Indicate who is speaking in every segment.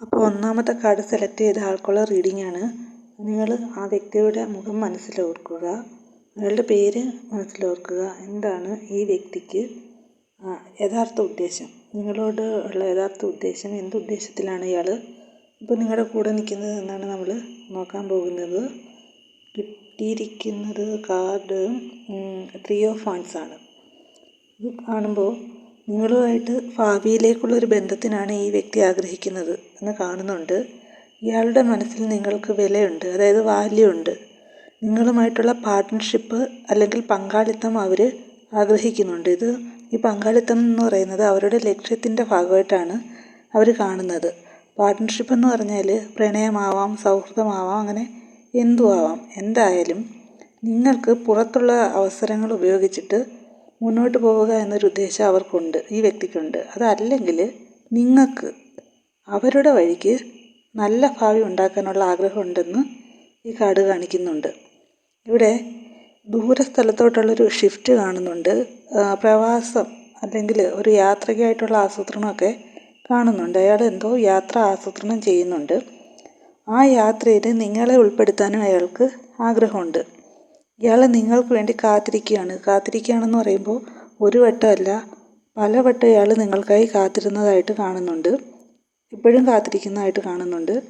Speaker 1: ഒന്നാമത്തെ card select ചെയ്ത ആൾക്കുള്ള reading ആണ്. നിങ്ങൾ ആ വ്യക്തിയുടെ മുഖം മനസ്സിൽ ഓർക്കുക അയാളുടെ പേര് മനസ്സിൽ ഓർക്കുക എന്താണ് ഈ വ്യക്തിക്ക് യഥാർത്ഥ ഉദ്ദേശം? നിങ്ങളോട് ഉള്ള യഥാർത്ഥ ഉദ്ദേശം എന്ത് ഉദ്ദേശത്തിലാണ് ഇയാൾ ഇപ്പോൾ നിങ്ങളുടെ കൂടെ നിൽക്കുന്നത് എന്നാണ് നമ്മൾ നോക്കാൻ പോകുന്നത്. കിട്ടിയിരിക്കുന്നത് കാർഡ് ത്രീ ഓഫ് ഫാൻസാണ് ആണ്. ഇത് കാണുമ്പോൾ നിങ്ങളുമായിട്ട് ഭാവിയിലേക്കുള്ളൊരു ബന്ധത്തിനാണ് ഈ വ്യക്തി ആഗ്രഹിക്കുന്നത് എന്ന് കാണുന്നുണ്ട്. ഇയാളുടെ മനസ്സിൽ നിങ്ങൾക്ക് വിലയുണ്ട് അതായത് വാല്യുണ്ട്. നിങ്ങളുമായിട്ടുള്ള പാർട്ട്ണർഷിപ്പ് അല്ലെങ്കിൽ പങ്കാളിത്തം അവർ ആഗ്രഹിക്കുന്നുണ്ട്. ഇത് ഈ പങ്കാളിത്തം എന്ന് പറയുന്നത് അവരുടെ ലക്ഷ്യത്തിന്റെ ഭാഗമായിട്ടാണ് അവർ കാണുന്നത്. പാർട്ട്ണർഷിപ്പ് എന്ന് പറഞ്ഞാൽ പ്രണയമാവാം സൗഹൃദമാവാം അങ്ങനെ എന്തും ആവാം എന്തായാലും നിങ്ങൾക്ക് പുറത്തുള്ള അവസരങ്ങൾ ഉപയോഗിച്ചിട്ട് മുന്നോട്ട് പോവുക എന്നൊരു ഉദ്ദേശം അവർക്കുണ്ട് ഈ വ്യക്തിക്കുണ്ട്. അതല്ലെങ്കിൽ നിങ്ങൾക്ക് അവരുടെ വഴിക്ക് നല്ല ഭാവി ഉണ്ടാക്കാനുള്ള ആഗ്രഹമുണ്ടെന്ന് ഈ കാർഡ് കാണിക്കുന്നുണ്ട്. ഇവിടെ ദൂരസ്ഥലത്തോട്ടുള്ളൊരു ഷിഫ്റ്റ് കാണുന്നുണ്ട്. പ്രവാസം അല്ലെങ്കിൽ ഒരു യാത്രയ്ക്കായിട്ടുള്ള ആസൂത്രണമൊക്കെ കാണുന്നുണ്ട്. അയാൾ എന്തോ യാത്ര ആസൂത്രണം ചെയ്യുന്നുണ്ട്. ആ യാത്രയിൽ നിങ്ങളെ ഉൾപ്പെടുത്താനും അയാൾക്ക് ആഗ്രഹമുണ്ട്. ഇയാൾ നിങ്ങൾക്ക് വേണ്ടി കാത്തിരിക്കുകയാണ്. കാത്തിരിക്കുകയാണെന്ന് പറയുമ്പോൾ ഒരു വട്ടമല്ല പല വട്ടം ഇയാൾ നിങ്ങൾക്കായി കാത്തിരുന്നതായിട്ട് കാണുന്നുണ്ട്. ഇപ്പോഴും കാത്തിരിക്കുന്നതായിട്ട് കാണുന്നുണ്ട്.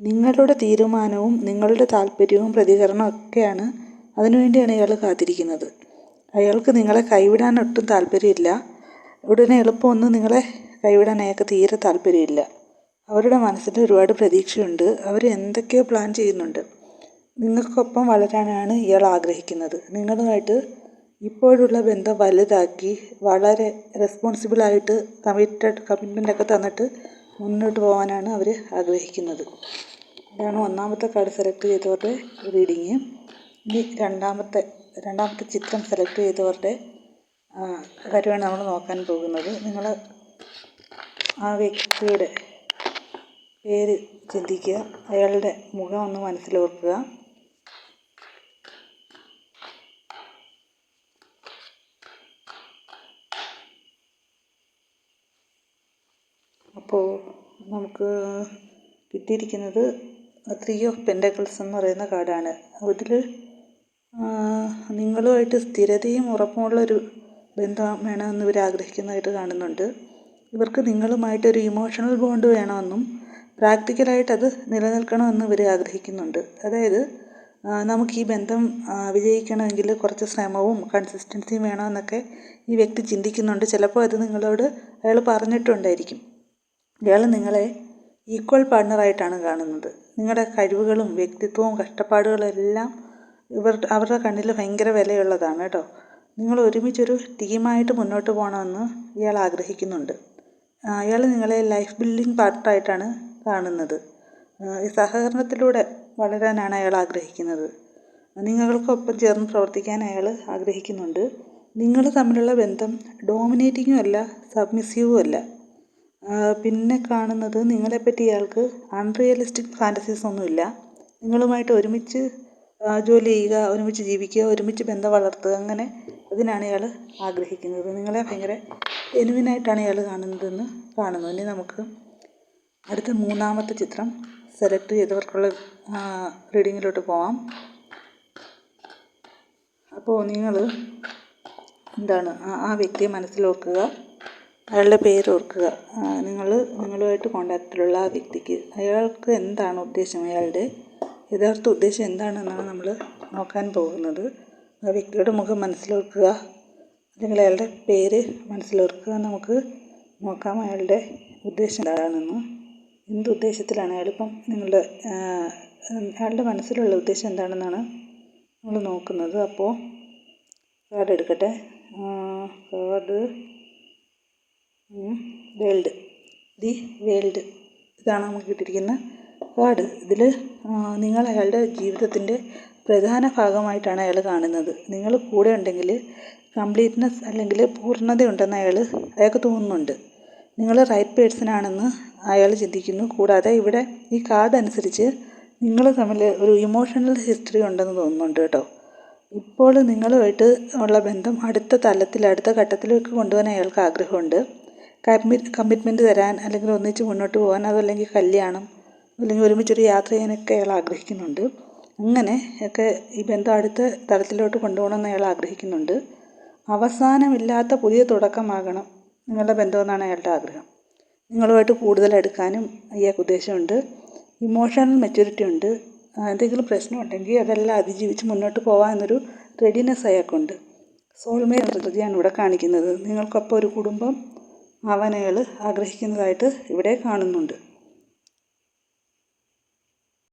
Speaker 1: നിങ്ങളുടെ തീരുമാനവും നിങ്ങളുടെ താല്പര്യവും പ്രതികരണവും ഒക്കെയാണ് അതിനുവേണ്ടിയാണ് ഇയാൾ കാത്തിരിക്കുന്നത്. അയാൾക്ക് നിങ്ങളെ കൈവിടാൻ ഒട്ടും താല്പര്യമില്ല. ഉടനെ എളുപ്പമൊന്നും നിങ്ങളെ കൈവിടാൻ അയാൾക്ക് തീരെ താല്പര്യമില്ല. അവരുടെ മനസ്സിൽ ഒരുപാട് പ്രതീക്ഷയുണ്ട്. അവർ എന്തൊക്കെയോ പ്ലാൻ ചെയ്യുന്നുണ്ട്. നിങ്ങൾക്കൊപ്പം വളരാനാണ് ഇയാൾ ആഗ്രഹിക്കുന്നത്. നിങ്ങളുമായിട്ട് ഇപ്പോഴുള്ള ബന്ധം വലുതാക്കി വളരെ റെസ്പോൺസിബിളായിട്ട് കമ്മിറ്റഡ് കമ്മിറ്റ്മെന്റൊക്കെ തന്നിട്ട് മുന്നോട്ട് പോകാനാണ് അവർ ആഗ്രഹിക്കുന്നത്. ഇതാണ് ഒന്നാമത്തെ കാർഡ് സെലക്ട് ചെയ്തവരുടെ റീഡിങ് ഇനി രണ്ടാമത്തെ രണ്ടാമത്തെ ചിത്രം സെലക്ട് ചെയ്തവരുടെ കാര്യമാണ് നമ്മൾ നോക്കാൻ പോകുന്നത്. നിങ്ങൾ ആ വ്യക്തിയുടെ പേര് ചിന്തിക്കുക. അയാളുടെ മുഖം ഒന്ന് മനസ്സിലോർക്കുക. അപ്പോൾ നമുക്ക് കിട്ടിയിരിക്കുന്നത് ത്രീ ഓഫ് പെന്റക്കിൾസ് എന്ന് പറയുന്ന കാർഡാണ്. അതിൽ നിങ്ങളുമായിട്ട് സ്ഥിരതയും ഉറപ്പുമുള്ളൊരു ബന്ധം വേണമെന്ന് ഇവർ ആഗ്രഹിക്കുന്നതായിട്ട് കാണുന്നുണ്ട്. ഇവർക്ക് നിങ്ങളുമായിട്ടൊരു ഇമോഷണൽ ബോണ്ട് വേണമെന്നും പ്രാക്ടിക്കലായിട്ടത് നിലനിൽക്കണമെന്ന് ഇവർ ആഗ്രഹിക്കുന്നുണ്ട്. അതായത് നമുക്ക് ഈ ബന്ധം വിജയിക്കണമെങ്കിൽ കുറച്ച് ശ്രമവും കൺസിസ്റ്റൻസിയും വേണമെന്നൊക്കെ ഈ വ്യക്തി ചിന്തിക്കുന്നുണ്ട്. ചിലപ്പോൾ അത് നിങ്ങളോട് അയാൾ പറഞ്ഞിട്ടുണ്ടായിരിക്കും. ഇയാൾ നിങ്ങളെ ഈക്വൽ പാർട്ട്ണറായിട്ടാണ് കാണുന്നത്. നിങ്ങളുടെ കഴിവുകളും വ്യക്തിത്വവും കഷ്ടപ്പാടുകളെല്ലാം ഇവർ അവരുടെ കണ്ണിൽ ഭയങ്കര വിലയുള്ളതാണ് കേട്ടോ. നിങ്ങൾ ഒരുമിച്ചൊരു ടീമായിട്ട് മുന്നോട്ട് പോകണമെന്ന് ഇയാൾ ആഗ്രഹിക്കുന്നുണ്ട്. അയാൾ നിങ്ങളെ ലൈഫ് ബിൽഡിംഗ് പാർട്ടായിട്ടാണ് കാണുന്നത്. സഹകരണത്തിലൂടെ വളരാനാണ് അയാൾ ആഗ്രഹിക്കുന്നത്. നിങ്ങൾക്കൊപ്പം ചേർന്ന് പ്രവർത്തിക്കാൻ അയാൾ ആഗ്രഹിക്കുന്നുണ്ട്. നിങ്ങൾ തമ്മിലുള്ള ബന്ധം ഡോമിനേറ്റിങ്ങും അല്ല സബ്മിസീവും അല്ല. പിന്നെ കാണുന്നത് നിങ്ങളെപ്പറ്റി ഇയാൾക്ക് അൺറിയലിസ്റ്റിക് ഫാന്റസീസ് ഒന്നുമില്ല. നിങ്ങളുമായിട്ട് ഒരുമിച്ച് ജോലി ചെയ്യുക ഒരുമിച്ച് ജീവിക്കുക ഒരുമിച്ച് ബന്ധം വളർത്തുക അങ്ങനെ അതിനാണ് ഇയാൾ ആഗ്രഹിക്കുന്നത്. നിങ്ങളെ ഭയങ്കര ജെനുവിനായിട്ടാണ് ഇയാൾ കാണുന്നതെന്ന് കാണുന്നു. ഇനി നമുക്ക് അടുത്ത മൂന്നാമത്തെ ചിത്രം സെലക്ട് ചെയ്തവർക്കുള്ള റീഡിങ്ങിലോട്ട് പോവാം. അപ്പോൾ നിങ്ങൾ എന്താണ് ആ വ്യക്തിയെ മനസ്സിലോർക്കുക അയാളുടെ പേര് ഓർക്കുക. നിങ്ങൾ നിങ്ങളുമായിട്ട് കോണ്ടാക്റ്റിലുള്ള ആ വ്യക്തിക്ക് അയാൾക്ക് എന്താണ് ഉദ്ദേശം? അയാളുടെ യഥാർത്ഥ ഉദ്ദേശം എന്താണെന്നാണ് നമ്മൾ നോക്കാൻ പോകുന്നത്. ആ വ്യക്തിയുടെ മുഖം മനസ്സിലോർക്കുക. അല്ലെങ്കിൽ അയാളുടെ പേര് മനസ്സിലോർക്കുക. നമുക്ക് നോക്കാം അയാളുടെ ഉദ്ദേശം എന്താണെന്ന്. എന്ത് ഉദ്ദേശത്തിലാണ് അയാളിപ്പം നിങ്ങളുടെ അയാളുടെ മനസ്സിലുള്ള ഉദ്ദേശം എന്താണെന്നാണ് നമ്മൾ നോക്കുന്നത്. അപ്പോൾ കാർഡ് എടുക്കട്ടെ. Card world. The world. ഇതാണ് നമുക്ക് കിട്ടിയിരിക്കുന്ന കാർഡ് ഇതിൽ നിങ്ങൾ അയാളുടെ ജീവിതത്തിന്റെ പ്രധാന ഭാഗമായിട്ടാണ് അയാൾ കാണുന്നത്. നിങ്ങൾ കൂടെ ഉണ്ടെങ്കിൽ കംപ്ലീറ്റ്നെസ് അല്ലെങ്കിൽ പൂർണതയുണ്ടെന്ന് അയാൾ അയാൾക്ക് തോന്നുന്നുണ്ട്. നിങ്ങൾ റൈറ്റ് പേഴ്സൺ ആണെന്ന് അയാൾ ചിന്തിക്കുന്നു. കൂടാതെ ഇവിടെ ഈ കാർഡ് അനുസരിച്ച് നിങ്ങൾ തമ്മിൽ ഒരു ഇമോഷണൽ ഹിസ്റ്ററി ഉണ്ടെന്ന് തോന്നുന്നുണ്ട് കേട്ടോ. ഇപ്പോൾ നിങ്ങളുമായിട്ട് ഉള്ള ബന്ധം അടുത്ത തലത്തിൽ അടുത്ത ഘട്ടത്തിലേക്ക് കൊണ്ടുപോകാൻ അയാൾക്ക് ആഗ്രഹമുണ്ട്. കമ്മിറ്റ്മെന്റ് തരാൻ അല്ലെങ്കിൽ ഒന്നിച്ച് മുന്നോട്ട് പോകാൻ അതല്ലെങ്കിൽ കല്യാണം അല്ലെങ്കിൽ ഒരുമിച്ചൊരു യാത്ര ചെയ്യാനൊക്കെ അയാൾ ആഗ്രഹിക്കുന്നുണ്ട്. അങ്ങനെ ഒക്കെ ഈ ബന്ധം അടുത്ത തലത്തിലോട്ട് കൊണ്ടുപോകണമെന്ന് അയാൾ ആഗ്രഹിക്കുന്നുണ്ട്. അവസാനമില്ലാത്ത പുതിയ തുടക്കമാകണം നിങ്ങളുടെ ബന്ധമെന്നാണ് അയാളുടെ ആഗ്രഹം. നിങ്ങളുമായിട്ട് കൂടുതൽ അടുക്കാനും അയാൾക്ക് ഉദ്ദേശമുണ്ട്. ഇമോഷണൽ മെച്യൂരിറ്റി ഉണ്ട്. എന്തെങ്കിലും പ്രശ്നമുണ്ടെങ്കിൽ അതെല്ലാം അതിജീവിച്ച് മുന്നോട്ട് പോകാൻ എന്നൊരു റെഡിനെസ് അയാൾക്കുണ്ട്. സോൾമേറ്റ് എനർജിയാണ് ഇവിടെ കാണിക്കുന്നത്. നിങ്ങൾക്കൊപ്പം ഒരു കുടുംബം അയാൾ ആഗ്രഹിക്കുന്നതായിട്ട് ഇവിടെ കാണുന്നുണ്ട്.